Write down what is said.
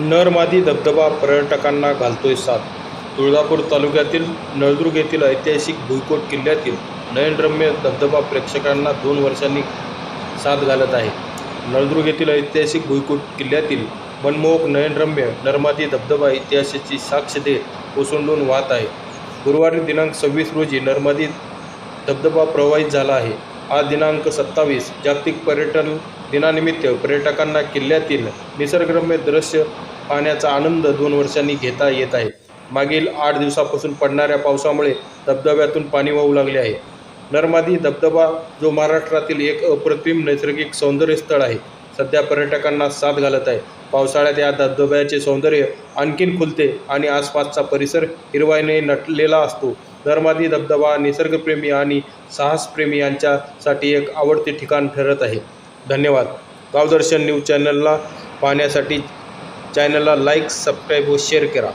नरमादी धबधबा पर्यटकांना घालतोय साथ. तुळजापूर तालुक्यातील नळदुर्ग येथील ऐतिहासिक भुईकोट किल्ल्यातील नयनरम्य धबधबा प्रेक्षकांना दोन वर्षांनी साथ घालत आहे. नळदुर्ग येथील ऐतिहासिक भुईकोट किल्ल्यातील मनमोहक नयनरम्य नर्मदी धबधबा इतिहासाची साक्ष देत ओसंडून वाहत आहे. गुरुवारी दिनांक सव्वीस रोजी नर्मदी धबधबा प्रवाहित झाला आहे. आज दिनांक सत्तावीस जागतिक पर्यटन दिनानिमित्त पर्यटकांना किल्ल्यातील निसर्गरम्य दृश्य पाण्याचा आनंद दोन वर्षांनी घेता येत आहे. मागील आठ दिवसापासून पडणाऱ्या पावसामुळे धबधब्यातून पाणी वाहू लागले आहे. नर्मादी धबधबा जो महाराष्ट्रातील एक अप्रतिम नैसर्गिक सौंदर्यस्थळ आहे सध्या पर्यटकांना साथ घालत आहे. पावसाळ्यात या धबधब्याचे सौंदर्य आणखीन खुलते आणि आसपासचा परिसर हिरवाईने नटलेला असतो. नर्मादी धबधबा निसर्गप्रेमी आणि साहसप्रेमी यांच्यासाठी एक आवडते ठिकाण ठरत आहे. धन्यवाद. गावदर्शन न्यूज चॅनलला पाहण्यासाठी चॅनलला लाईक सबस्क्राईब व शेअर करा.